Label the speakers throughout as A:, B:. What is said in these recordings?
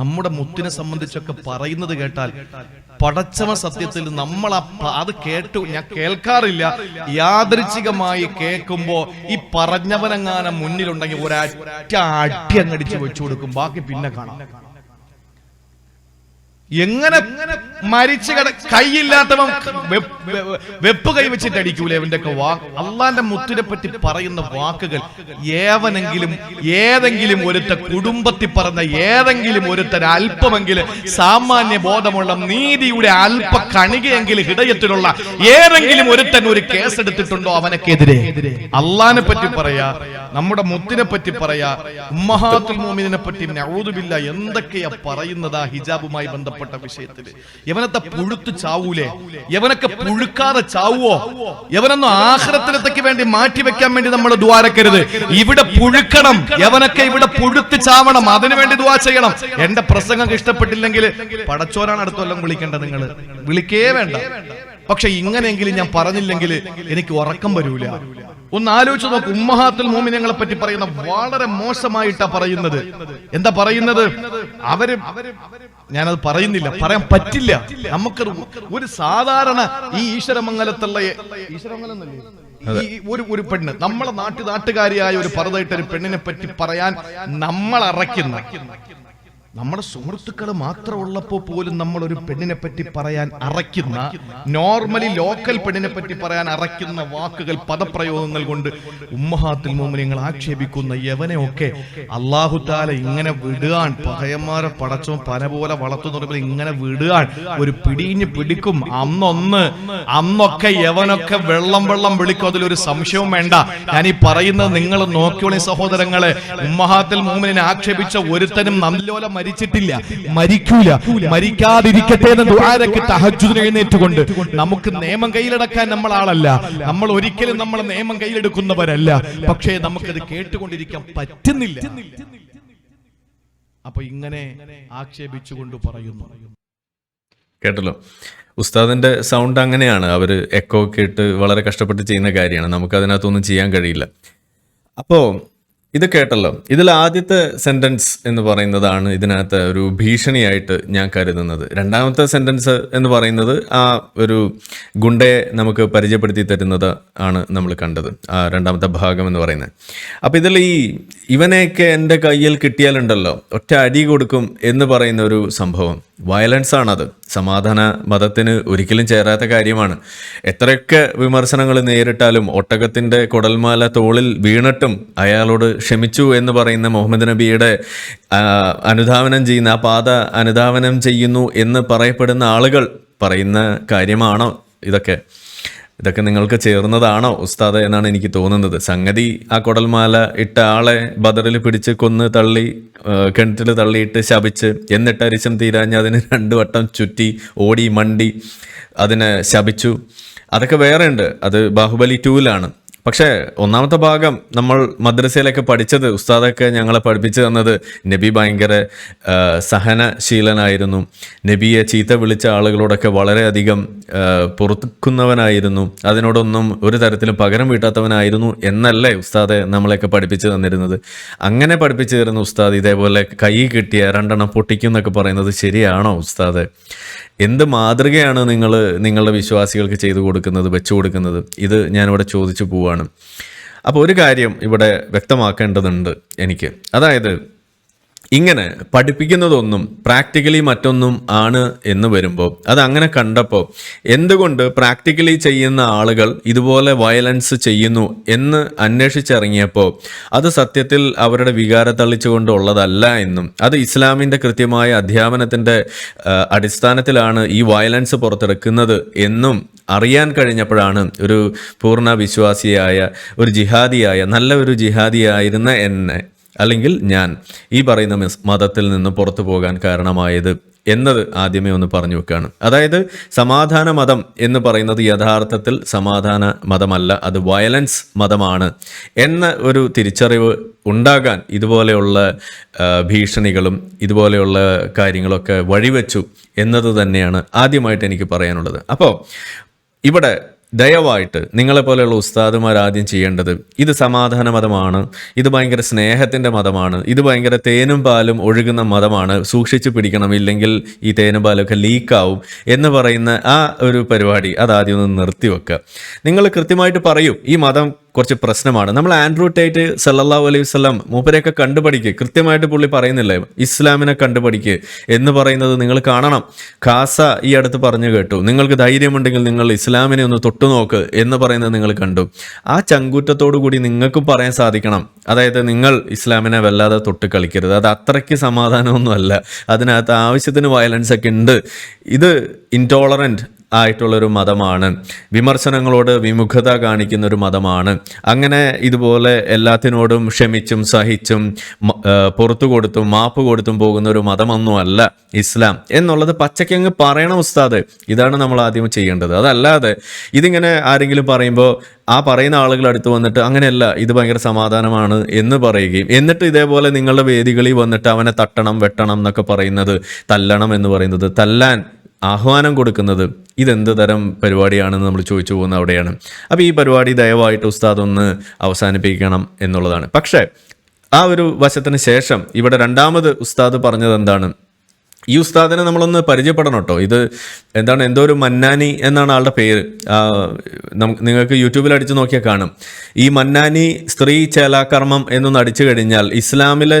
A: നമ്മുടെ മുത്തിനെ സംബന്ധിച്ചൊക്കെ പറയുന്നത് കേട്ടാൽ പടച്ചമ സത്യത്തിൽ നമ്മൾ അത് കേട്ടു ഞാൻ കേൾക്കാറില്ല. യാദൃച്ഛികമായി കേൾക്കുമ്പോ ഈ പറഞ്ഞവനെങ്ങാനും മുന്നിലുണ്ടെങ്കിൽ ഒരറ്റ അടി അങ്ങടിച്ച് വെച്ചു കൊടുക്കും. ബാക്കി പിന്നെ കാണാം. എങ്ങനെ മരിച്ചു കിട കൈയില്ലാത്തവൻ വെപ്പ് കൈ വെച്ചിട്ട് അടിക്കൂലേ അവന്റെ ഒക്കെ വാ അള്ളാന്റെ മുത്തിനെ പറ്റി പറയുന്ന വാക്കുകൾ. ഏവനെങ്കിലും ഏതെങ്കിലും ഒരുത്ത കുടുംബത്തിൽ പറഞ്ഞ ഏതെങ്കിലും ഒരുത്തൻ അല്പമെങ്കിലും സാമാന്യ ബോധമുള്ള നീതിയുടെ അല്പ കണികയെങ്കിലും ഹൃദയത്തിലുള്ള ഏതെങ്കിലും ഒരുത്തൻ ഒരു കേസ് എടുത്തിട്ടുണ്ടോ അവനക്കെതിരെ? അള്ളാനെ പറ്റി പറയാ നമ്മുടെ മുത്തിനെ പറ്റി പറയാ ഉമ്മഹാത്തുൽ മോമിനെ പറ്റി നൗദുബില്ല എന്തൊക്കെയാ പറയുന്നതാ ആ ഹിജാബുമായി ബന്ധപ്പെട്ട? വിഷയത്തിൽ. യവനത്തെ പുഴുത്ത് ചാവൂലേ? യവനൊക്കെ പുഴുക്കാതെ ചാവുവോ? യവനൊന്നും ആഹ്രത്തിലത്തേക്ക് വേണ്ടി മാറ്റി വെക്കാൻ വേണ്ടി നമ്മൾ ദ്വാരക്കരുത് ഇവിടെ പുഴുക്കണം. യവനൊക്കെ ഇവിടെ പുഴുത്ത് ചാവണം. അതിനു വേണ്ടി ദ്വാ ചെയ്യണം. എന്റെ പ്രസംഗം ഇഷ്ടപ്പെട്ടില്ലെങ്കിൽ പടച്ചോരാണ് അടുത്ത വിളിക്കേണ്ടത് നിങ്ങൾ വിളിക്കേ വേണ്ട. പക്ഷെ ഇങ്ങനെയെങ്കിലും ഞാൻ പറഞ്ഞില്ലെങ്കിൽ എനിക്ക് ഉറക്കം വരൂല. ഒന്ന് ആലോചിച്ച് നോക്ക്. ഉമ്മഹാത്തുൽ മോമിനങ്ങളെ പറ്റി പറയുന്ന വളരെ മോശമായിട്ടാ പറയുന്നത്. എന്താ പറയുന്നത്? അവർ ഞാനത് പറയുന്നില്ല പറയാൻ പറ്റില്ല. നമുക്ക് ഒരു സാധാരണ ഈ ഈശ്വരമംഗലത്തുള്ള ഒരു ഒരു പെണ്ണ് നമ്മളെ നാട്ടു നാട്ടുകാരിയായ ഒരു പറതായിട്ട് ഒരു പെണ്ണിനെ പറ്റി പറയാൻ നമ്മൾ അറയ്ക്കുന്ന നമ്മുടെ സുഹൃത്തുക്കൾ മാത്രമുള്ളപ്പോ പോലും നമ്മൾ ഒരു പെണ്ണിനെ പറ്റി പറയാൻ അറയ്ക്കുന്ന നോർമലി ലോക്കൽ പെണ്ണിനെ പറ്റി പറയാൻ അറയ്ക്കുന്ന വാക്കുകൾ പദപ്രയോഗങ്ങൾ കൊണ്ട് ഉമ്മഹാത്തിൽ മോമിനിങ്ങൾ ആക്ഷേപിക്കുന്ന യവനെയൊക്കെ അള്ളാഹുദാല ഇങ്ങനെ വിടുകാൻ പകയന്മാരെ പടച്ചോ പല പോലെ വളർത്തുന്ന ഇങ്ങനെ വിടുകാൻ ഒരു പിടിഞ്ഞ് പിടിക്കും. അന്നൊന്ന് അന്നൊക്കെ യവനൊക്കെ വെള്ളം വെള്ളം വിളിക്കും. അതിലൊരു സംശയവും വേണ്ട. ഞാൻ ഈ പറയുന്നത് നിങ്ങൾ നോക്കിയോളി സഹോദരങ്ങളെ. ഉമ്മഹാത്തിൽ മോമിനെ ആക്ഷേപിച്ച ഒരുത്തനും നല്ലോല മരിച്ചിട്ടില്ല. മരിക്കൂല. മരിക്കാതിരിക്കട്ടെ എന്ന് ദുആരക്ക് തഹജ്ജുദിന് എഴുന്നേറ്റുകൊണ്ട് നമുക്ക് നിയമം കയ്യിലെടുക്കാൻ നമ്മൾ ആളല്ല നമ്മൾ ഒരിക്കലും നമ്മൾ നിയമം കയ്യിലെടുക്കുന്നവരല്ല. പക്ഷേ നമുക്കത് കേട്ടുകൊണ്ടിരിക്കാൻ പറ്റുന്നില്ല. അപ്പൊ ഇങ്ങനെ ആക്ഷേപിച്ചുകൊണ്ട് പറയുന്നു.
B: കേട്ടല്ലോ. ഉസ്താദിന്റെ സൗണ്ട് അങ്ങനെയാണ്. അവർ എക്കോ ഒക്കെ ഇട്ട് വളരെ കഷ്ടപ്പെട്ട് ചെയ്യുന്ന കാര്യമാണ്. നമുക്ക് അതിനകത്തൊന്നും ചെയ്യാൻ കഴിയില്ല. അപ്പോൾ ഇത് കേട്ടല്ലോ. ഇതിൽ ആദ്യത്തെ സെന്റൻസ് എന്ന് പറയുന്നതാണ് ഇതിനകത്ത് ഒരു ഭീഷണിയായിട്ട് ഞാൻ കരുതുന്നത്. രണ്ടാമത്തെ സെന്റൻസ് എന്ന് പറയുന്നത് ആ ഒരു ഗുണ്ടയെ നമുക്ക് പരിചയപ്പെടുത്തി തരുന്നത് ആണ് നമ്മൾ കണ്ടത്. ആ രണ്ടാമത്തെ ഭാഗം എന്ന് പറയുന്നത്. അപ്പോൾ ഇതിൽ ഈ ഇവനെയൊക്കെ എന്റെ കയ്യിൽ കിട്ടിയാലുണ്ടല്ലോ ഒറ്റ അടി കൊടുക്കും എന്ന് പറയുന്ന ഒരു സംഭവം. വയലൻസ് ആണത്. സമാധാന മതത്തിന് ഒരിക്കലും ചേരാത്ത കാര്യമാണ്. എത്രയൊക്കെ വിമർശനങ്ങൾ നേരിട്ടാലും ഒട്ടകത്തിന്റെ കുടൽമാല തോളിൽ വീണിട്ടും അയാളോട് ക്ഷമിച്ചു എന്ന് പറയുന്ന മുഹമ്മദ് നബിയുടെ അനുധാവനം ചെയ്യുന്ന ആ പാത അനുധാവനം ചെയ്യുന്നു എന്ന് പറയപ്പെടുന്ന ആളുകൾ പറയുന്ന കാര്യമാണോ ഇതൊക്കെ? ഇതൊക്കെ നിങ്ങൾക്ക് ചേർന്നതാണോ ഉസ്താദ് എന്നാണ് എനിക്ക് തോന്നുന്നത്. സംഗതി ആ കുടൽമാല ഇട്ട ആളെ ബദറിൽ പിടിച്ച് കൊന്ന് തള്ളി കിണറ്റിൽ തള്ളിയിട്ട് ശപിച്ച് എന്നിട്ട് അരിശം തീരാഞ്ഞ് അതിന് രണ്ട് വട്ടം ചുറ്റി ഓടി മണ്ടി അതിനെ ശപിച്ചു. അതൊക്കെ വേറെ ഉണ്ട് അത് ബാഹുബലി ടൂവിലാണ് പക്ഷേ ഒന്നാമത്തെ ഭാഗം നമ്മൾ മദ്രസയിലൊക്കെ പഠിച്ചത് ഉസ്താദൊക്കെ ഞങ്ങളെ പഠിപ്പിച്ചു തന്നത് നബി ഭയങ്കര സഹനശീലനായിരുന്നു. നബിയെ ചീത്ത വിളിച്ച ആളുകളോടൊക്കെ വളരെയധികം പുറത്തുക്കുന്നവനായിരുന്നു അതിനോടൊന്നും ഒരു തരത്തിലും പകരം വീട്ടാത്തവനായിരുന്നു എന്നല്ലേ ഉസ്താദെ നമ്മളെയൊക്കെ പഠിപ്പിച്ചു തന്നിരുന്നത്. അങ്ങനെ പഠിപ്പിച്ചു തരുന്ന ഉസ്താദ് ഇതേപോലെ കൈ കിട്ടിയ രണ്ടെണ്ണം പൊട്ടിക്കും എന്നൊക്കെ പറയുന്നത് ശരിയാണോ ഉസ്താദ്? എന്ത് മാതൃകയാണ് നിങ്ങൾ നിങ്ങളുടെ വിശ്വാസികൾക്ക് ചെയ്തു കൊടുക്കുന്നത് വെച്ചു കൊടുക്കുന്നത്? ഇത് ഞാനിവിടെ ചോദിച്ചു പോവാണ്. അപ്പോൾ ഒരു കാര്യം ഇവിടെ വ്യക്തമാക്കേണ്ടതുണ്ട് എനിക്ക്. അതായത് ഇങ്ങനെ പഠിപ്പിക്കുന്നതൊന്നും പ്രാക്ടിക്കലി മറ്റൊന്നും ആണ് എന്ന് വരുമ്പോൾ അത് അങ്ങനെ കണ്ടപ്പോൾ എന്തുകൊണ്ട് പ്രാക്ടിക്കലി ചെയ്യുന്ന ആളുകൾ ഇതുപോലെ വയലൻസ് ചെയ്യുന്നു എന്ന് അന്വേഷിച്ചിറങ്ങിയപ്പോൾ അത് സത്യത്തിൽ അവരുടെ വികാരം തള്ളിച്ചുകൊണ്ടുള്ളതല്ല എന്നും അത് ഇസ്ലാമിന്റെ കൃത്യമായ അധ്യാപനത്തിന്റെ അടിസ്ഥാനത്തിലാണ് ഈ വയലൻസ് പുറത്തെടുക്കുന്നത് എന്നും അറിയാൻ കഴിഞ്ഞപ്പോഴാണ് ഒരു പൂർണ വിശ്വാസിയായ ഒരു ജിഹാദിയായ നല്ല ഒരു ജിഹാദിയായിരുന്ന എന്നെ അല്ലെങ്കിൽ ഞാൻ ഈ പറയുന്ന മതത്തിൽ നിന്ന് പുറത്തു പോകാൻ കാരണമായത് എന്നത് ആദ്യമേ ഒന്ന് പറഞ്ഞു വെക്കുകയാണ് അതായത് സമാധാന മതം എന്ന് പറയുന്നത് യഥാർത്ഥത്തിൽ സമാധാന മതമല്ല അത് വയലൻസ് മതമാണ് എന്ന ഒരു തിരിച്ചറിവ് ഉണ്ടാകാൻ ഇതുപോലെയുള്ള ഭീഷണികളും ഇതുപോലെയുള്ള കാര്യങ്ങളൊക്കെ വഴിവെച്ചു എന്നത് തന്നെയാണ് ആദ്യമായിട്ട് എനിക്ക് പറയാനുള്ളത്. അപ്പോൾ ഇവിടെ ദയവായിട്ട് നിങ്ങളെപ്പോലെയുള്ള ഉസ്താദുമാർ ആദ്യം ചെയ്യേണ്ടത് ഇത് സമാധാന മതമാണ് ഇത് ഭയങ്കര സ്നേഹത്തിന്റെ മതമാണ് ഇത് ഭയങ്കര തേനും പാലും ഒഴുകുന്ന മതമാണ് സൂക്ഷിച്ചു പിടിക്കണം ഇല്ലെങ്കിൽ ഈ തേനും പാലൊക്കെ ലീക്കാവും എന്ന് പറയുന്ന ആ ഒരു പരിപാടി അതാദ്യം ഒന്ന് നിർത്തിവെക്കുക. നിങ്ങൾ കൃത്യമായിട്ട് പറയും ഈ മതം കുറച്ച് പ്രശ്നമാണ്. നമ്മൾ ആൻഡ്രൂ ടൈറ്റ് സല്ലല്ലാഹു അലൈഹി വസല്ലം മൂപ്പരെയൊക്കെ കണ്ടുപഠിക്കുക കൃത്യമായിട്ട് പുള്ളി പറയുന്നില്ലേ ഇസ്ലാമിനെ കണ്ടുപഠിക്കുക എന്ന് പറയുന്നത് നിങ്ങൾ കാണണം. ഖാസ ഈ അടുത്ത് പറഞ്ഞു കേട്ടു നിങ്ങൾക്ക് ധൈര്യമുണ്ടെങ്കിൽ നിങ്ങൾ ഇസ്ലാമിനെ ഒന്ന് തൊട്ടുനോക്ക് എന്ന് പറയുന്നത് നിങ്ങൾ കണ്ടു. ആ ചങ്കൂറ്റത്തോടു കൂടി നിങ്ങൾക്കും പറയാൻ സാധിക്കണം. അതായത് നിങ്ങൾ ഇസ്ലാമിനെ വല്ലാതെ തൊട്ട് കളിക്കരുത്. അത് അത്രയ്ക്ക് സമാധാനമൊന്നുമല്ല. അതിനകത്ത് ആവശ്യത്തിന് വയലൻസ് ഒക്കെ ഉണ്ട്. ഇത് ഇൻടോളറന്റ് ആയിട്ടുള്ളൊരു മതമാണ്. വിമർശനങ്ങളോട് വിമുഖത കാണിക്കുന്ന ഒരു മതമാണ്. അങ്ങനെ ഇതുപോലെ എല്ലാത്തിനോടും ക്ഷമിച്ചും സഹിച്ചും പുറത്തു കൊടുത്തും മാപ്പ് കൊടുത്തും പോകുന്ന ഒരു മതമൊന്നുമല്ല ഇസ്ലാം. എന്നുള്ളത് പച്ചക്കങ്ങ് പറയണം ഉസ്താദ്. ഇതാണ് നമ്മൾ ആദ്യം ചെയ്യേണ്ടത്. അതല്ലാതെ ഇതിങ്ങനെ ആരെങ്കിലും പറയുമ്പോൾ ആ പറയുന്ന ആളുകൾ അടുത്ത് വന്നിട്ട് അങ്ങനെയല്ല ഇത് ഭയങ്കര സമാധാനമാണ് എന്ന് പറയുകയും എന്നിട്ട് ഇതേപോലെ നിങ്ങളുടെ വേദികളിൽ വന്നിട്ട് അവനെ തട്ടണം വെട്ടണം എന്നൊക്കെ പറയുന്നത് തല്ലണം എന്ന് പറയുന്നത് തല്ലാൻ ആഹ്വാനം കൊടുക്കുന്നത് ഇതെന്ത് തരം പരിപാടിയാണെന്ന് നമ്മൾ ചോദിച്ചു പോകുന്ന അവിടെയാണ്. അപ്പോൾ ഈ പരിപാടി ദയവായിട്ട് ഉസ്താദ് ഒന്ന് അവസാനിപ്പിക്കണം എന്നുള്ളതാണ്. പക്ഷേ ആ ഒരു വശത്തിന് ശേഷം ഇവിടെ രണ്ടാമത് ഉസ്താദ് പറഞ്ഞത് എന്താണ് ഈ ഉസ്താദിനെ നമ്മളൊന്ന് പരിചയപ്പെടണം കേട്ടോ ഇത് എന്താണ് എന്തോ ഒരു മന്നാനി എന്നാണ് ആളുടെ പേര്. നിങ്ങൾക്ക് യൂട്യൂബിൽ അടിച്ചു നോക്കിയാൽ കാണും. ഈ മന്നാനി സ്ത്രീ ചേലാകർമ്മം എന്നൊന്ന് അടിച്ചു കഴിഞ്ഞാൽ ഇസ്ലാമിലെ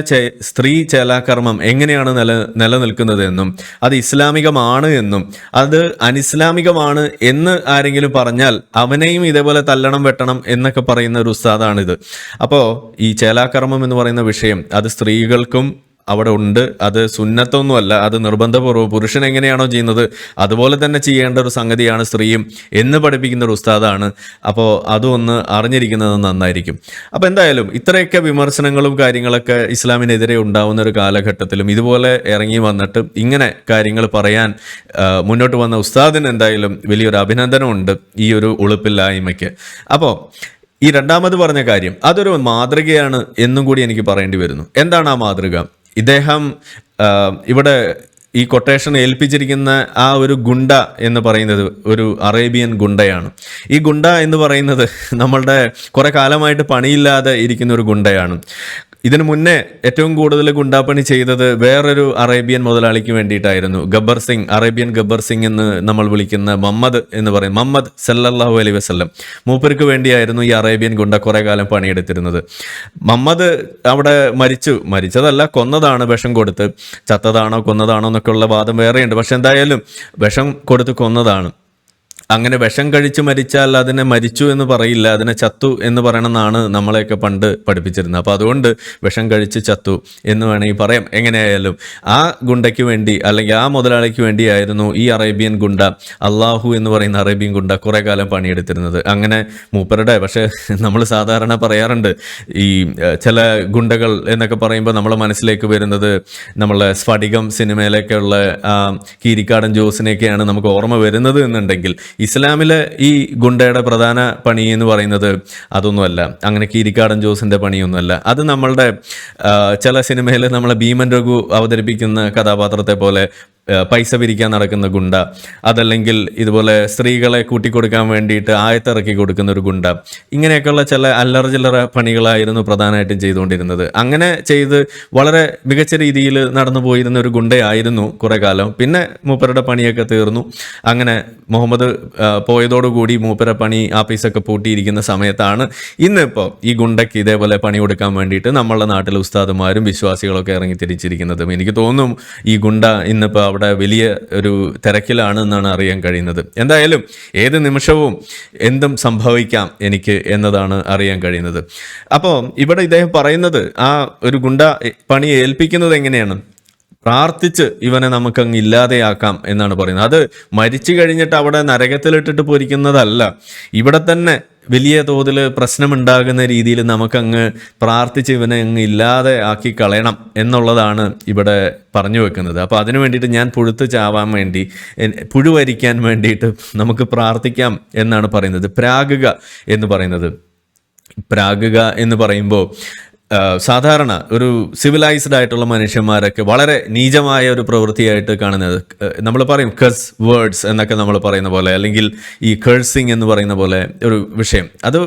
B: സ്ത്രീ ചേലാകർമ്മം എങ്ങനെയാണ് നില നിലനിൽക്കുന്നത് എന്നും അത് ഇസ്ലാമികമാണ് എന്നും അത് അനിസ്ലാമികമാണ് എന്ന് ആരെങ്കിലും പറഞ്ഞാൽ അവനെയും ഇതേപോലെ തല്ലണം വെട്ടണം എന്നൊക്കെ പറയുന്ന ഒരു ഉസ്താദാണിത്. അപ്പോൾ ഈ ചേലാകർമ്മം എന്ന് പറയുന്ന വിഷയം അത് സ്ത്രീകൾക്കും അവിടെ ഉണ്ട്. അത് സുന്നത്തൊന്നുമല്ല അത് നിർബന്ധപൂർവം പുരുഷൻ എങ്ങനെയാണോ ചെയ്യുന്നത് അതുപോലെ തന്നെ ചെയ്യേണ്ട ഒരു സംഗതിയാണ് സ്ത്രീയും എന്ന് പഠിപ്പിക്കുന്ന ഒരു ഉസ്താദാണ്. അപ്പോൾ അതൊന്ന് അറിഞ്ഞിരിക്കുന്നത് നന്നായിരിക്കും. അപ്പോൾ എന്തായാലും ഇത്രയൊക്കെ വിമർശനങ്ങളും കാര്യങ്ങളൊക്കെ ഇസ്ലാമിനെതിരെ ഉണ്ടാവുന്ന ഒരു കാലഘട്ടത്തിലും ഇതുപോലെ ഇറങ്ങി വന്നിട്ട് ഇങ്ങനെ കാര്യങ്ങൾ പറയാൻ മുന്നോട്ട് വന്ന ഉസ്താദിന് എന്തായാലും വലിയൊരു അഭിനന്ദനമുണ്ട് ഈ ഒരു ഉളുപ്പില്ലായ്മയ്ക്ക്. അപ്പോൾ ഈ രണ്ടാമത് പറഞ്ഞ കാര്യം അതൊരു മാതൃകയാണ് എന്നും കൂടി എനിക്ക് പറയേണ്ടി വരുന്നു. എന്താണ് ആ മാതൃക? ഇദ്ദേഹം ഇവിടെ ഈ കൊട്ടേഷൻ ഏൽപ്പിച്ചിരിക്കുന്ന ആ ഒരു ഗുണ്ട എന്ന് പറയുന്നത് ഒരു അറേബ്യൻ ഗുണ്ടയാണ്. ഈ ഗുണ്ട എന്ന് പറയുന്നത് നമ്മളുടെ കുറേ കാലമായിട്ട് പണിയില്ലാതെ ഇരിക്കുന്ന ഒരു ഗുണ്ടയാണ്. ഇതിനു മുന്നേ ഏറ്റവും കൂടുതൽ ഗുണ്ടാപ്പണി ചെയ്തത് വേറൊരു അറേബ്യൻ മുതലാളിക്ക് വേണ്ടിയിട്ടായിരുന്നു. ഗബ്ബർ സിംഗ് അറേബ്യൻ ഗബ്ബർ സിംഗ് എന്ന് നമ്മൾ വിളിക്കുന്ന മമ്മദ് എന്ന് പറയും. മമ്മദ് സല്ലല്ലാഹു അലൈ വസ്ലം മൂപ്പർക്ക് വേണ്ടിയായിരുന്നു ഈ അറേബ്യൻ ഗുണ്ട കുറേ കാലം പണിയെടുത്തിരുന്നത്. മമ്മദ് അവിടെ മരിച്ചു. മരിച്ചതല്ല കൊന്നതാണ് വിഷം കൊടുത്ത്. ചത്തതാണോ കൊന്നതാണോ എന്നൊക്കെയുള്ള വാദം വേറെയുണ്ട്. പക്ഷെ എന്തായാലും വിഷം കൊടുത്ത് കൊന്നതാണ്. അങ്ങനെ വിഷം കഴിച്ച് മരിച്ചാൽ അതിനെ മരിച്ചു എന്ന് പറയില്ല അതിനെ ചത്തു എന്ന് പറയണമെന്നാണ് നമ്മളെയൊക്കെ പണ്ട് പഠിപ്പിച്ചിരുന്നത്. അപ്പോൾ അതുകൊണ്ട് വിഷം കഴിച്ച് ചത്തു എന്ന് വേണമെങ്കിൽ പറയാം. എങ്ങനെയായാലും ആ ഗുണ്ടയ്ക്ക് വേണ്ടി അല്ലെങ്കിൽ ആ മുതലാളിക്ക് വേണ്ടിയായിരുന്നു ഈ അറേബ്യൻ ഗുണ്ട അള്ളാഹു എന്ന് പറയുന്ന അറേബ്യൻ ഗുണ്ട കുറേ കാലം പണിയെടുത്തിരുന്നത്. അങ്ങനെ മൂപ്പരുടെ പക്ഷേ നമ്മൾ സാധാരണ പറയാറുണ്ട് ഈ ചില ഗുണ്ടകൾ എന്നൊക്കെ പറയുമ്പോൾ നമ്മളെ മനസ്സിലേക്ക് വരുന്നത് നമ്മളെ സ്ഫടികം സിനിമയിലൊക്കെയുള്ള കീരിക്കാടൻ ജോസിനെയൊക്കെയാണ് നമുക്ക് ഓർമ്മ വരുന്നത് എന്നുണ്ടെങ്കിൽ ഇസ്ലാമിലെ ഈ ഗുണ്ടയുടെ പ്രധാന പണി എന്ന് പറയുന്നത് അതൊന്നുമല്ല. അങ്ങനെ കീരിക്കാടൻ ജോസിന്റെ പണിയൊന്നുമല്ല. അത് നമ്മളുടെ ചില സിനിമയിൽ നമ്മളെ ഭീമൻ രഘു അവതരിപ്പിക്കുന്ന കഥാപാത്രത്തെ പോലെ പൈസ പിരിക്കാൻ നടക്കുന്ന ഗുണ്ട അതല്ലെങ്കിൽ ഇതുപോലെ സ്ത്രീകളെ കൂട്ടിക്കൊടുക്കാൻ വേണ്ടിയിട്ട് ആയത്തിറക്കി കൊടുക്കുന്ന ഒരു ഗുണ്ട. ഇങ്ങനെയൊക്കെയുള്ള ചില അല്ലറ ചില്ലറ പണികളായിരുന്നു പ്രധാനമായിട്ടും ചെയ്തുകൊണ്ടിരുന്നത്. അങ്ങനെ ചെയ്ത് വളരെ മികച്ച രീതിയിൽ നടന്നു പോയിരുന്ന ഒരു ഗുണ്ടയായിരുന്നു കുറെ കാലം. പിന്നെ മൂപ്പരുടെ പണിയൊക്കെ തീർന്നു. അങ്ങനെ മുഹമ്മദ് പോയതോടുകൂടി മൂപ്പര പണി ആഫീസൊക്കെ പൂട്ടിയിരിക്കുന്ന സമയത്താണ് ഇന്നിപ്പോൾ ഈ ഗുണ്ടയ്ക്ക് ഇതേപോലെ പണി കൊടുക്കാൻ വേണ്ടിയിട്ട് നമ്മളുടെ നാട്ടിലെ ഉസ്താദുമാരും വിശ്വാസികളൊക്കെ ഇറങ്ങി തിരിച്ചിരിക്കുന്നതും. എനിക്ക് തോന്നും ഈ ഗുണ്ട ഇന്നിപ്പോൾ അവിടെ വലിയ ഒരു തിരക്കിലാണ് എന്നാണ് അറിയാൻ കഴിയുന്നത്. എന്തായാലും ഏത് നിമിഷവും എന്തും സംഭവിക്കാം എനിക്ക് എന്നതാണ് അറിയാൻ കഴിയുന്നത്. അപ്പോൾ ഇവിടെ ഇദ്ദേഹം പറയുന്നത് ആ ഒരു ഗുണ്ട പണി ഏൽപ്പിക്കുന്നത് എങ്ങനെയാണ്? പ്രാർത്ഥിച്ച് ഇവനെ നമുക്കങ്ങ് ഇല്ലാതെയാക്കാം എന്നാണ് പറയുന്നത്. അത് മരിച്ചു കഴിഞ്ഞിട്ട് അവിടെ നരകത്തിലിട്ടിട്ട് പൊരിക്കുന്നതല്ല. ഇവിടെ തന്നെ വലിയ തോതിൽ പ്രശ്നമുണ്ടാകുന്ന രീതിയിൽ നമുക്കങ്ങ് പ്രാർത്ഥിച്ച് ഇവനെ അങ്ങ് ഇല്ലാതെ ആക്കി കളയണം എന്നുള്ളതാണ് ഇവിടെ പറഞ്ഞു വെക്കുന്നത്. അപ്പോൾ അതിനു വേണ്ടിയിട്ട് ഞാൻ പുഴുത്ത് ചാവാൻ വേണ്ടി പുഴുവരിക്കാൻ വേണ്ടിയിട്ട് നമുക്ക് പ്രാർത്ഥിക്കാം എന്നാണ് പറയുന്നത്. പ്രാഗുക എന്ന് പറയുന്നത്. പ്രാഗുക എന്ന് പറയുമ്പോൾ സാധാരണ ഒരു സിവിലൈസ്ഡ് ആയിട്ടുള്ള മനുഷ്യന്മാരൊക്കെ വളരെ നീചമായ ഒരു പ്രവൃത്തിയായിട്ട് കാണുന്നത്. നമ്മൾ പറയും കസ് വേർഡ്സ് എന്നൊക്കെ നമ്മൾ പറയുന്ന പോലെ അല്ലെങ്കിൽ ഈ കേഴ്സിങ് എന്ന് പറയുന്ന പോലെ ഒരു വിഷയം. അത്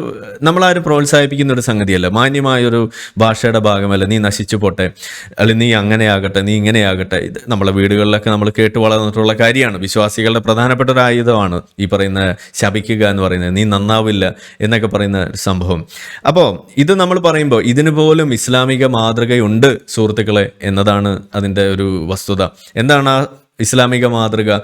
B: നമ്മളാരും പ്രോത്സാഹിപ്പിക്കുന്ന ഒരു സംഗതിയല്ല. മാന്യമായൊരു ഭാഷയുടെ ഭാഗമല്ല. നീ നശിച്ചു പോട്ടെ. അല്ലെങ്കിൽ നീ അങ്ങനെയാകട്ടെ നീ ഇങ്ങനെയാകട്ടെ ഇത് നമ്മളെ വീടുകളിലൊക്കെ നമ്മൾ കേട്ട് വളർന്നിട്ടുള്ള കാര്യമാണ്. വിശ്വാസികളുടെ പ്രധാനപ്പെട്ട ഒരു ആയുധമാണ് ഈ പറയുന്ന ശപിക്കുക എന്ന് പറയുന്നത്. നീ നന്നാവില്ല എന്നൊക്കെ പറയുന്ന സംഭവം. അപ്പോൾ ഇത് നമ്മൾ പറയുമ്പോൾ ഇതിന് പോലും ഇസ്ലാമിക മാതൃകയുണ്ട് സുഹൃത്തുക്കളെ എന്നതാണ് അതിന്റെ ഒരു വസ്തുത. എന്താണ് ആ ഇസ്ലാമിക മാതൃക?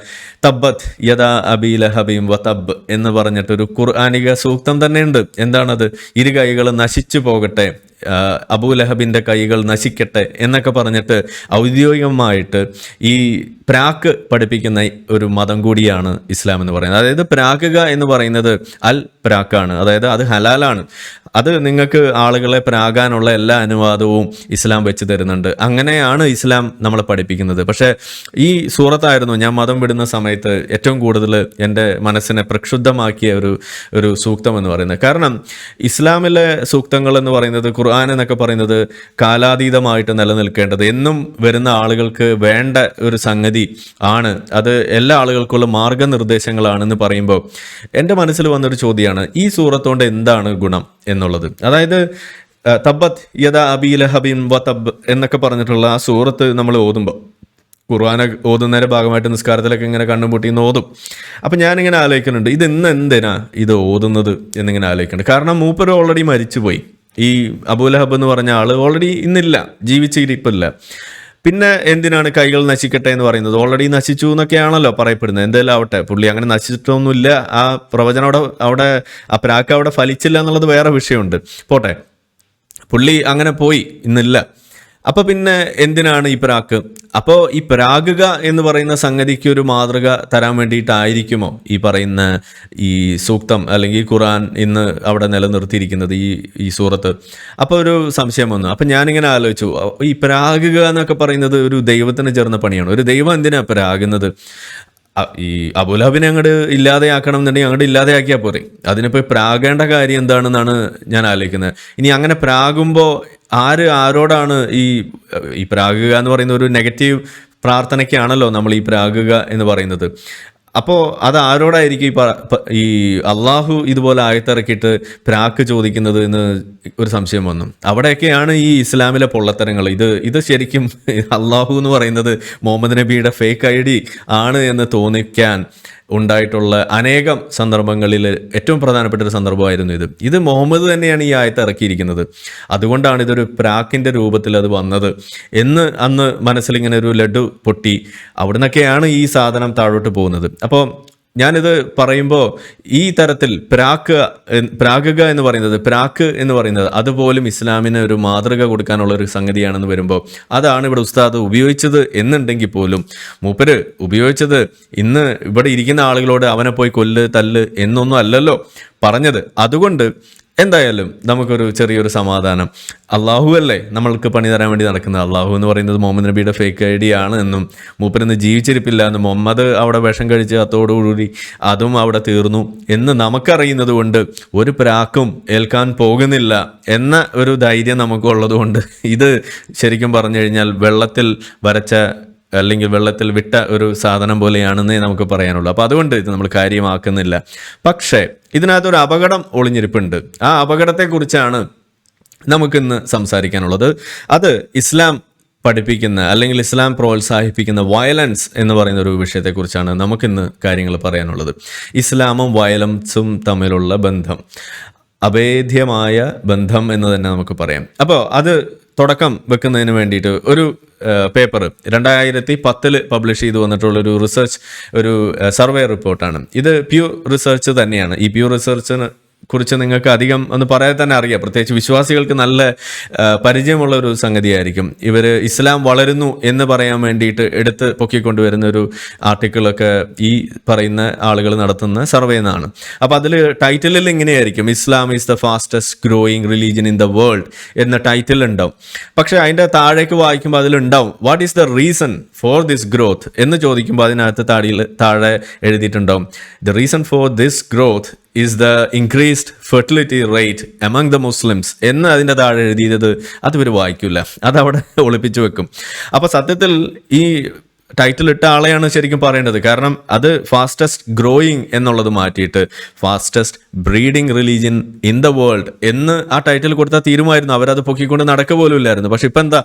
B: തബ്ബത്ത് യഥാ അബി ലഹബീം വതബ് എന്ന് പറഞ്ഞിട്ടൊരു ഖുർആാനിക സൂക്തം തന്നെയുണ്ട്. എന്താണത്? ഇരു കൈകൾ നശിച്ചു പോകട്ടെ ആ, അബൂ ലഹബിന്റെ കൈകൾ നശിക്കട്ടെ എന്നൊക്കെ പറഞ്ഞിട്ട് ഔദ്യോഗികമായിട്ട് ഈ പ്രാക്ക് പഠിപ്പിക്കുന്ന ഒരു മതം കൂടിയാണ് ഇസ്ലാം എന്ന് പറയുന്നത്. അതായത് പ്രാക്കുക എന്ന് പറയുന്നത് അൽ പ്രാക്കാണ്. അതായത് അത് ഹലാലാണ്. അത് നിങ്ങൾക്ക് ആളുകളെ പ്രാകാനുള്ള എല്ലാ അനുവാദവും ഇസ്ലാം വെച്ച് തരുന്നുണ്ട്. അങ്ങനെയാണ് ഇസ്ലാം നമ്മളെ പഠിപ്പിക്കുന്നത്. പക്ഷേ ഈ സൂറത്തായിരുന്നു ഞാൻ മതം വിടുന്ന സമയത്ത് ഏറ്റവും കൂടുതൽ എന്റെ മനസ്സിനെ പ്രക്ഷുബ്ധമാക്കിയ ഒരു ഒരു സൂക്തം എന്ന് പറയുന്നത്. കാരണം ഇസ്ലാമിലെ സൂക്തങ്ങൾ എന്ന് പറയുന്നത് ഖുർആൻ എന്നൊക്കെ പറയുന്നത് കാലാതീതമായിട്ട് നിലനിൽക്കേണ്ടത്. എന്നും വരുന്ന ആളുകൾക്ക് വേണ്ട ഒരു സംഗതി ആണ്. അത് എല്ലാ ആളുകൾക്കുള്ള മാർഗനിർദ്ദേശങ്ങളാണെന്ന് പറയുമ്പോൾ എന്റെ മനസ്സിൽ വന്നൊരു ചോദ്യമാണ്. ഈ സൂറത്തോണ്ട് എന്താണ് ഗുണം എന്നുള്ളത്? അതായത് ആ, യദ അബി ലഹബിൻ വ തബ് എന്നൊക്കെ പറഞ്ഞിട്ടുള്ള ആ സൂറത്ത് നമ്മൾ ഓതുമ്പോൾ ഖുർആാന ഓതുന്നതിന്റെ ഭാഗമായിട്ട് നിസ്കാരത്തിലൊക്കെ ഇങ്ങനെ കണ്ണും പൊട്ടിന്ന് ഓതും. അപ്പം ഞാനിങ്ങനെ ആലോചിക്കുന്നുണ്ട്. ഇത് ഇന്ന് എന്തിനാ ഇത് ഓതുന്നത് എന്നിങ്ങനെ ആലോചിക്കുന്നുണ്ട്. കാരണം മൂപ്പര് ഓൾറെഡി മരിച്ചുപോയി. ഈ അബൂലഹബ് എന്ന് പറഞ്ഞ ആൾ ഓൾറെഡി ഇന്നില്ല ജീവിച്ചിരിപ്പില്ല. പിന്നെ എന്തിനാണ് കൈകൾ നശിക്കട്ടെ എന്ന് പറയുന്നത്? ഓൾറെഡി നശിച്ചു എന്നൊക്കെയാണല്ലോ പറയപ്പെടുന്നത്. എന്തായാലും ആവട്ടെ പുള്ളി അങ്ങനെ നശിച്ചിട്ടൊന്നുമില്ല. ആ പ്രവചനം അവിടെ അവിടെ ആ പ്രാക്ക് അവിടെ ഫലിച്ചില്ല എന്നുള്ളത് വേറെ വിഷയമുണ്ട്. പോട്ടെ. പുള്ളി അങ്ങനെ പോയി ഇന്നില്ല. അപ്പൊ പിന്നെ എന്തിനാണ് ഈ പ്രാക്ക്? അപ്പോൾ ഈ പ്രാകുക എന്ന് പറയുന്ന സംഗതിക്ക് ഒരു മാതൃക തരാൻ വേണ്ടിയിട്ടായിരിക്കുമോ ഈ പറയുന്ന ഈ സൂക്തം അല്ലെങ്കിൽ ഖുറാൻ ഇന്ന് അവിടെ നിലനിർത്തിയിരിക്കുന്നത് ഈ ഈ സൂറത്ത്? അപ്പോൾ ഒരു സംശയം വന്നു. അപ്പം ഞാനിങ്ങനെ ആലോചിച്ചു. ഈ പ്രാകുക എന്നൊക്കെ പറയുന്നത് ഒരു ദൈവത്തിന് ചേർന്ന പണിയാണ്. ഒരു ദൈവം എന്തിനാ പ്രാകുന്നത്? ഈ അബുലാബിനെ അങ്ങോട്ട് ഇല്ലാതെയാക്കണം എന്നുണ്ടെങ്കിൽ അങ്ങോട്ട് ഇല്ലാതെയാക്കിയാൽ പോരെ. അതിനിപ്പോൾ പ്രാകേണ്ട കാര്യം എന്താണെന്നാണ് ഞാൻ ആലോചിക്കുന്നത്. ഇനി അങ്ങനെ പ്രാകുമ്പോൾ ആര് ആരോടാണ് ഈ ഈ പ്രാഗുക എന്ന് പറയുന്ന ഒരു നെഗറ്റീവ് പ്രാർത്ഥനയ്ക്കാണല്ലോ നമ്മൾ ഈ പ്രാഗുക എന്ന് പറയുന്നത്. അപ്പോൾ അത് ആരോടായിരിക്കും ഈ അള്ളാഹു ഇതുപോലെ ആയത്തിറക്കിയിട്ട് പ്രാക്ക് ചോദിക്കുന്നത് എന്ന് ഒരു സംശയം വന്നു. അവിടെയൊക്കെയാണ് ഈ ഇസ്ലാമിലെ പൊള്ളത്തരങ്ങൾ. ഇത് ഇത് ശരിക്കും അള്ളാഹു എന്ന് പറയുന്നത് മുഹമ്മദ് നബിയുടെ ഫേക്ക് ഐ ഡി ആണ് എന്ന് തോന്നിക്കാൻ ഉണ്ടായിട്ടുള്ള അനേകം സന്ദർഭങ്ങളിൽ ഏറ്റവും പ്രധാനപ്പെട്ട ഒരു സന്ദർഭമായിരുന്നു ഇത്. ഇത് മുഹമ്മദ് തന്നെയാണ് ഈ ആയത്ത് ഇറക്കിയിരിക്കുന്നത്. അതുകൊണ്ടാണ് ഇതൊരു പ്രാക്കിന്റെ രൂപത്തിൽ അത് വന്നത്. എന്ന് അന്ന് മനസ്സിലിങ്ങനെ ഒരു ലഡു പൊട്ടി. അവിടുന്നൊക്കെയാണ് ഈ സാധനം താഴോട്ട് പോകുന്നത്. അപ്പോൾ ഞാനിത് പറയുമ്പോൾ ഈ തരത്തിൽ പ്രാക്ക് പ്രാഗക എന്ന് പറയുന്നത് പ്രാക്ക് എന്ന് പറയുന്നത് അതുപോലും ഇസ്ലാമിന് ഒരു മാതൃക കൊടുക്കാനുള്ള ഒരു സംഗതിയാണെന്ന് വരുമ്പോൾ അതാണ് ഇവിടെ ഉസ്താദ് ഉപയോഗിച്ചത് എന്നുണ്ടെങ്കിൽ പോലും മൂപ്പര് ഉപയോഗിച്ചത് ഇന്ന് ഇവിടെ ഇരിക്കുന്ന ആളുകളോട് അവനെ പോയി കൊല്ല് തല്ല് എന്നൊന്നും അല്ലല്ലോ പറഞ്ഞത്. അതുകൊണ്ട് എന്തായാലും നമുക്കൊരു ചെറിയൊരു സമാധാനം. അള്ളാഹു അല്ലേ? നമ്മൾക്ക് പണി തരാൻ വേണ്ടി നടക്കുന്നത്. അള്ളാഹു എന്ന് പറയുന്നത് മുഹമ്മദ് നബിയുടെ ഫേക്ക് ഐ ഡി ആണ് എന്നും മൂപ്പരിന്ന് ജീവിച്ചിരിപ്പില്ല എന്നും മുഹമ്മദ് അവിടെ വിഷം കഴിച്ച് അത്തോടുകൂടി അതും അവിടെ തീർന്നു എന്ന് നമുക്കറിയുന്നത് കൊണ്ട് ഒരു പ്രാക്കും ഏൽക്കാൻ പോകുന്നില്ല എന്ന ഒരു ധൈര്യം നമുക്കുള്ളത് കൊണ്ട് ഇത് ശരിക്കും പറഞ്ഞു കഴിഞ്ഞാൽ വെള്ളത്തിൽ വരച്ച അല്ലെങ്കിൽ വെള്ളത്തിൽ വിട്ട ഒരു സാധനം പോലെയാണെന്നേ നമുക്ക് പറയാനുള്ളൂ. അപ്പോൾ അതുകൊണ്ട് ഇത് നമ്മൾ കാര്യമാക്കുന്നില്ല. പക്ഷേ ഇതിനകത്തൊരു അപകടം ഒളിഞ്ഞിരിപ്പുണ്ട്. ആ അപകടത്തെക്കുറിച്ചാണ് നമുക്കിന്ന് സംസാരിക്കാനുള്ളത്. അത് ഇസ്ലാം പഠിപ്പിക്കുന്ന അല്ലെങ്കിൽ ഇസ്ലാം പ്രോത്സാഹിപ്പിക്കുന്ന വയലൻസ് എന്ന് പറയുന്ന ഒരു വിഷയത്തെക്കുറിച്ചാണ് നമുക്കിന്ന് കാര്യങ്ങൾ പറയാനുള്ളത്. ഇസ്ലാമും വയലൻസും തമ്മിലുള്ള ബന്ധം. അഭേദ്യമായ ബന്ധം എന്ന് തന്നെ നമുക്ക് പറയാം. അപ്പോൾ അത് തുടക്കം വെക്കുന്നതിന് വേണ്ടിയിട്ട് ഒരു പേപ്പർ രണ്ടായിരത്തി പത്തിൽ പബ്ലിഷ് ചെയ്തു വന്നിട്ടുള്ള ഒരു റിസർച്ച് ഒരു സർവേ റിപ്പോർട്ടാണ് ഇത് പ്യൂർ റിസർച്ച് തന്നെയാണ്. ഈ പ്യൂർ റിസർച്ചിന് കുറിച്ച് നിങ്ങൾക്ക് അധികം ഒന്ന് പറയാൻ തന്നെ അറിയാം. പ്രത്യേകിച്ച് വിശ്വാസികൾക്ക് നല്ല പരിചയമുള്ള ഒരു സംഗതിയായിരിക്കും. ഇവർ ഇസ്ലാം വളരുന്നു എന്ന് പറയാൻ വേണ്ടിയിട്ട് എടുത്ത് പൊക്കിക്കൊണ്ടുവരുന്ന ഒരു ആർട്ടിക്കിളൊക്കെ ഈ പറയുന്ന ആളുകൾ നടത്തുന്ന സർവേ എന്നാണ്. അപ്പോൾ അതിൽ ടൈറ്റിലിൽ ഇങ്ങനെയായിരിക്കും. Islam is the fastest growing religion in the world എന്ന ടൈറ്റിൽ ഉണ്ടാവും. പക്ഷേ അതിന്റെ താഴേക്ക് വായിക്കുമ്പോൾ അതിലുണ്ടാവും what is the reason for this growth? എന്ന് ചോദിക്കുമ്പോൾ അതിനകത്ത് താടിയിൽ താഴെ എഴുതിയിട്ടുണ്ടാവും. The reason for this growth is the increased fertility rate among the Muslims എന്ന് അതിന്റെ താഴെ എഴുതിയത് അത് ഇവർ വായിക്കില്ല അതവിടെ ഒളിപ്പിച്ചു വെക്കും. അപ്പോൾ സത്യത്തിൽ ഈ ടൈറ്റിൽ ഇട്ട ആളെയാണ് ശരിക്കും പറയേണ്ടത്. കാരണം അത് ഫാസ്റ്റസ്റ്റ് ഗ്രോയിങ് എന്നുള്ളത് മാറ്റിയിട്ട് fastest breeding religion in the world എന്ന് ആ ടൈറ്റിൽ കൊടുത്താൽ തീരുമായിരുന്നു. അവരത് പൊക്കിക്കൊണ്ട് നടക്കുക പോലും ഇല്ലായിരുന്നു. പക്ഷെ ഇപ്പം എന്താ?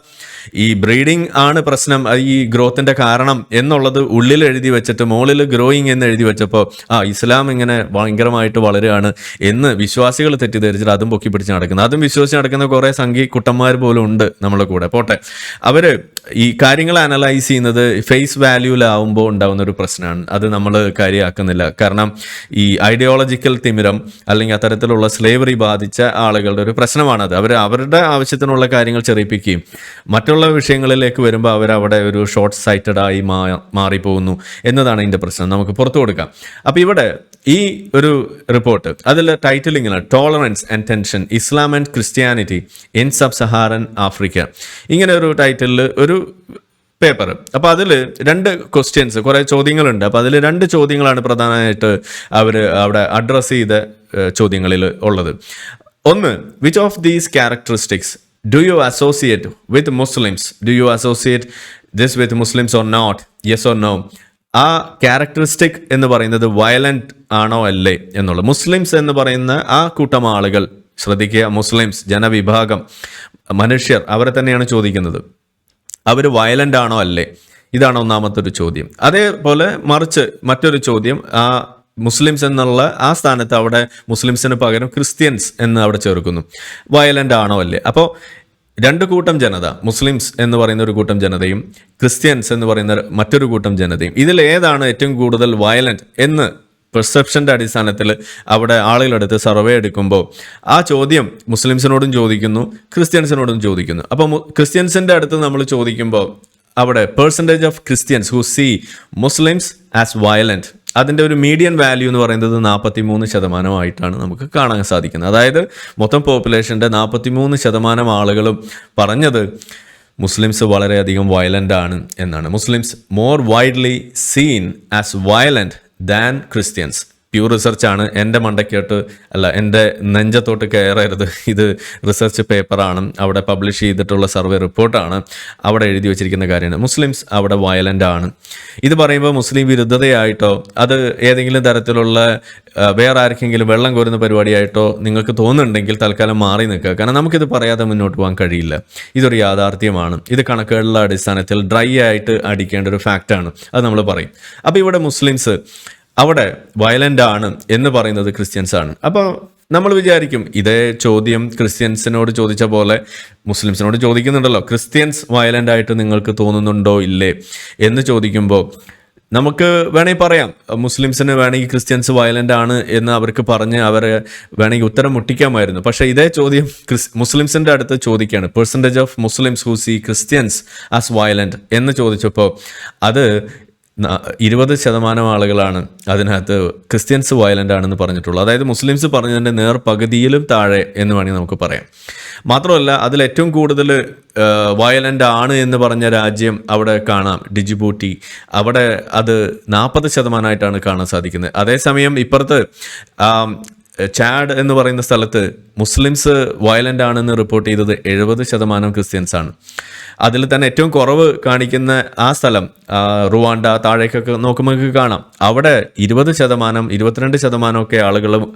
B: ഈ ബ്രീഡിംഗ് ആണ് പ്രശ്നം ഈ ഗ്രോത്തിന്റെ കാരണം എന്നുള്ളത് ഉള്ളിൽ എഴുതി വെച്ചിട്ട് മുകളിൽ ഗ്രോയിങ് എന്ന് എഴുതി വെച്ചപ്പോൾ ആ ഇസ്ലാം ഇങ്ങനെ ഭയങ്കരമായിട്ട് വളരുകയാണ് എന്ന് വിശ്വാസികൾ തെറ്റിദ്ധരിച്ചിട്ട് അതും പൊക്കി പിടിച്ച് നടക്കുന്നത് അതും വിശ്വസിച്ച് നടക്കുന്ന കുറേ സംഘി കുട്ടന്മാർ പോലും ഉണ്ട് നമ്മളെ കൂടെ. പോട്ടെ. അവർ ഈ കാര്യങ്ങൾ അനലൈസ് ചെയ്യുന്നത് ഫേസ് വാല്യൂലാവുമ്പോൾ ഉണ്ടാകുന്ന ഒരു പ്രശ്നമാണ്. അത് നമ്മൾ കാര്യമാക്കുന്നില്ല. കാരണം ഈ ഐഡിയോളജിക്കൽ തിമിരം അല്ലെങ്കിൽ അത്തരത്തിലുള്ള സ്ലേവറി ബാധിച്ച ആളുകളുടെ ഒരു പ്രശ്നമാണത്. അവർ അവരുടെ ആവശ്യത്തിനുള്ള കാര്യങ്ങൾ ചെറിയിപ്പിക്കുകയും മറ്റുള്ള വിഷയങ്ങളിലേക്ക് വരുമ്പോൾ അവർ അവിടെ ഒരു ഷോർട്ട് സൈറ്റഡായി മാ മാറിപ്പോകുന്നു എന്നതാണ് ഇതിന്റെ പ്രശ്നം. നമുക്ക് പുറത്തു കൊടുക്കാം. അപ്പോൾ ഇവിടെ ഈ ഒരു റിപ്പോർട്ട് അതിൽ ടൈറ്റിൽ ഇങ്ങനെ tolerance and tension Islam and Christianity in sub Saharan Africa ഇങ്ങനെ ഒരു ടൈറ്റിലിൽ ഒരു പേപ്പർ. അപ്പോൾ അതിൽ രണ്ട് ക്വസ്റ്റ്യൻസ് കുറേ ചോദ്യങ്ങളുണ്ട്. അപ്പോൾ അതിൽ രണ്ട് ചോദ്യങ്ങളാണ് പ്രധാനമായിട്ട് അവർ അവിടെ അഡ്രസ്സ് ചെയ്ത ചോദ്യങ്ങളിൽ ഉള്ളത്. ഒന്ന് which of these characteristics do you associate with Muslims do you associate this with Muslims or not yes or no ആ ക്യാരക്ടറിസ്റ്റിക് എന്ന് പറയുന്നത് വയലന്റ് ആണോ അല്ലേ എന്നുള്ളത്. മുസ്ലിംസ് എന്ന് പറയുന്ന ആ കൂട്ടം ആളുകൾ ശ്രദ്ധിക്കുക മുസ്ലിംസ് ജനവിഭാഗം മനുഷ്യർ അവരെ തന്നെയാണ് ചോദിക്കുന്നത്. അവർ വയലന്റ് ആണോ അല്ലേ? ഇതാണ് ഒന്നാമത്തെ ഒരു ചോദ്യം. അതേപോലെ മറിച്ച് മറ്റൊരു ചോദ്യം ആ മുസ്ലിംസ് എന്നുള്ള ആ സ്ഥാനത്ത് അവിടെ മുസ്ലിംസിന് പകരം ക്രിസ്ത്യൻസ് എന്ന് അവിടെ ചേർക്കുന്നു. വയലന്റ് ആണോ അല്ലേ? അപ്പോൾ രണ്ട് കൂട്ടം ജനത മുസ്ലിംസ് എന്ന് പറയുന്ന ഒരു കൂട്ടം ജനതയും ക്രിസ്ത്യൻസ് എന്ന് പറയുന്ന മറ്റൊരു കൂട്ടം ജനതയും. ഇതിൽ ഏതാണ് ഏറ്റവും കൂടുതൽ വയലന്റ് എന്ന് പെർസെപ്ഷന്റെ അടിസ്ഥാനത്തിൽ അവിടെ ആളുകളെടുത്ത് സർവേ എടുക്കുമ്പോൾ ആ ചോദ്യം മുസ്ലിംസിനോടും ചോദിക്കുന്നു ക്രിസ്ത്യൻസിനോടും ചോദിക്കുന്നു. അപ്പോൾ ക്രിസ്ത്യൻസിന്റെ അടുത്ത് നമ്മൾ ചോദിക്കുമ്പോൾ അവിടെ percentage of Christians who see Muslims as violent അതിന്റെ ഒരു മീഡിയൻ വാല്യൂ എന്ന് പറയുന്നത് നാൽപ്പത്തി മൂന്ന് ശതമാനമായിട്ടാണ് നമുക്ക് കാണാൻ സാധിക്കുന്നത്. അതായത് മൊത്തം പോപ്പുലേഷന്റെ നാൽപ്പത്തി മൂന്ന് ശതമാനം ആളുകളും പറഞ്ഞത് മുസ്ലിംസ് വളരെയധികം വയലന്റ് ആണ് എന്നാണ്. Muslims more widely seen as violent than Christians Pew റിസർച്ചാണ് എന്റെ മണ്ടയ്ക്കോട്ട് അല്ല എന്റെ നെഞ്ചത്തോട്ട് കയറരുത്. ഇത് റിസർച്ച് പേപ്പറാണ് അവിടെ പബ്ലിഷ് ചെയ്തിട്ടുള്ള സർവേ റിപ്പോർട്ടാണ് അവിടെ എഴുതി വെച്ചിരിക്കുന്ന കാര്യമാണ്. മുസ്ലിംസ് അവിടെ വയലന്റ് ആണ്. ഇത് പറയുമ്പോൾ മുസ്ലിം വിരുദ്ധതയായിട്ടോ അത് ഏതെങ്കിലും തരത്തിലുള്ള വേറെ ആർക്കെങ്കിലും വെള്ളം കോരുന്ന പരിപാടിയായിട്ടോ നിങ്ങൾക്ക് തോന്നുന്നുണ്ടെങ്കിൽ തൽക്കാലം മാറി നിൽക്കുക. കാരണം നമുക്കിത് പറയാതെ മുന്നോട്ട് പോകാൻ കഴിയില്ല. ഇതൊരു യാഥാർത്ഥ്യമാണ്. ഇത് കണക്കുകളുടെ അടിസ്ഥാനത്തിൽ ഡ്രൈ ആയിട്ട് അടിക്കേണ്ട ഒരു ഫാക്റ്റാണ് അത് നമ്മൾ പറയും. അപ്പോൾ ഇവിടെ മുസ്ലിംസ് അവിടെ വയലന്റ് ആണ് എന്ന് പറയുന്നത് ക്രിസ്ത്യൻസ് ആണ്. അപ്പോൾ നമ്മൾ വിചാരിക്കും ഇതേ ചോദ്യം ക്രിസ്ത്യൻസിനോട് ചോദിച്ച പോലെ മുസ്ലിംസിനോട് ചോദിക്കുന്നുണ്ടല്ലോ ക്രിസ്ത്യൻസ് വയലന്റ് ആയിട്ട് നിങ്ങൾക്ക് തോന്നുന്നുണ്ടോ ഇല്ലേ? എന്ന് ചോദിക്കുമ്പോൾ നമുക്ക് വേണമെങ്കിൽ പറയാം മുസ്ലിംസിന് വേണമെങ്കിൽ ക്രിസ്ത്യൻസ് വയലന്റ് ആണ് എന്ന് അവർക്ക് പറഞ്ഞ് അവരെ വേണമെങ്കിൽ ഉത്തരം മുട്ടിക്കാമായിരുന്നു. പക്ഷേ ഇതേ ചോദ്യം ക്രിസ് മുസ്ലിംസിന്റെ അടുത്ത് ചോദിക്കുകയാണ് percentage of Muslims who see Christians as violent എന്ന് ചോദിച്ചപ്പോൾ അത് ഇരുപത് ശതമാനം ആളുകളാണ് അതിനകത്ത് ക്രിസ്ത്യൻസ് വയലന്റ് ആണെന്ന് പറഞ്ഞിട്ടുള്ളത്. അതായത് മുസ്ലിംസ് പറഞ്ഞതിന്റെ നേർ പകുതിയിലും താഴെ എന്ന് വേണമെങ്കിൽ നമുക്ക് പറയാം. മാത്രമല്ല അതിൽ ഏറ്റവും കൂടുതൽ വയലന്റ് ആണ് എന്ന് പറഞ്ഞ രാജ്യം അവിടെ കാണാം ഡിജിബൂട്ടി. അവിടെ അത് നാൽപ്പത് ശതമാനമായിട്ടാണ് കാണാൻ സാധിക്കുന്നത്. അതേസമയം ഇപ്പുറത്ത് ചാഡ് എന്ന് പറയുന്ന സ്ഥലത്ത് മുസ്ലിംസ് വയലന്റ് ആണെന്ന് റിപ്പോർട്ട് ചെയ്തത് എഴുപത് ശതമാനം ക്രിസ്ത്യൻസ് ആണ് അതിൽ തന്നെ ഏറ്റവും കുറവ് കാണിക്കുന്ന ആ സ്ഥലം റുവാണ്ട താഴേക്കൊക്കെ നോക്കുമ്പോൾ കാണാം. അവിടെ ഇരുപത് ശതമാനം ഇരുപത്തിരണ്ട് ശതമാനമൊക്കെ ആളുകൾ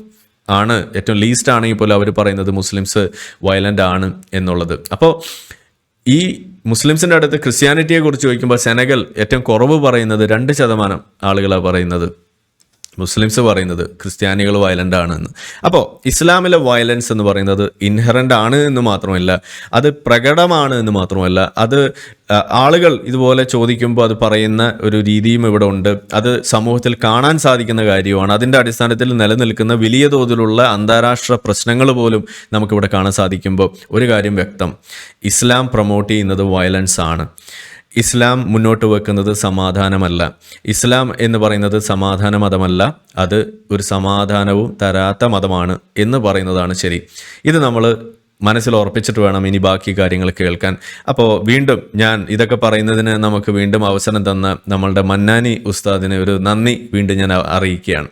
B: ആണ് ഏറ്റവും ലീസ്റ്റ് ആണെങ്കിൽ പോലും അവർ പറയുന്നത് മുസ്ലിംസ് വയലന്റ് ആണ് എന്നുള്ളത്. അപ്പോൾ ഈ മുസ്ലിംസിന്റെ അടുത്ത് ക്രിസ്ത്യാനിറ്റിയെ കുറിച്ച് ചോദിക്കുമ്പോൾ സെനഗൽ ഏറ്റവും കുറവ് പറയുന്നത് രണ്ട് ശതമാനം ആളുകളാണ് പറയുന്നത്. മുസ്ലിംസ് പറയുന്നത് ക്രിസ്ത്യാനികൾ വയലന്റ് ആണെന്ന്. അപ്പോൾ ഇസ്ലാമിലെ വയലൻസ് എന്ന് പറയുന്നത് ഇൻഹറന്റ് ആണ് എന്ന് മാത്രമല്ല അത് പ്രകടമാണ് എന്ന് മാത്രമല്ല അത് ആളുകൾ ഇതുപോലെ ചോദിക്കുമ്പോൾ അത് പറയുന്ന ഒരു രീതിയും ഇവിടെ ഉണ്ട്. അത് സമൂഹത്തിൽ കാണാൻ സാധിക്കുന്ന കാര്യമാണ്. അതിന്റെ അടിസ്ഥാനത്തിൽ നിലനിൽക്കുന്ന വലിയ തോതിലുള്ള അന്താരാഷ്ട്ര പ്രശ്നങ്ങൾ പോലും നമുക്കിവിടെ കാണാൻ സാധിക്കുമ്പോൾ ഒരു കാര്യം വ്യക്തം. ഇസ്ലാം പ്രൊമോട്ട് ചെയ്യുന്നത് വയലൻസ് ആണ്. ഇസ്ലാം മുന്നോട്ട് വെക്കുന്നത് സമാധാനമല്ല. ഇസ്ലാം എന്ന് പറയുന്നത് സമാധാന മതമല്ല. അത് ഒരു സമാധാനവും തരാത്ത മതമാണ് എന്ന് പറയുന്നതാണ് ശരി. ഇത് നമ്മൾ മനസ്സിൽ ഉറപ്പിച്ചിട്ട് വേണം ഇനി ബാക്കി കാര്യങ്ങൾ കേൾക്കാൻ. അപ്പോൾ വീണ്ടും ഞാൻ ഇതൊക്കെ പറയുന്നതിന് നമുക്ക് വീണ്ടും അവസരം തന്ന നമ്മളുടെ മന്നാനി ഉസ്താദിന് ഒരു നന്ദി വീണ്ടും ഞാൻ അറിയിക്കുകയാണ്.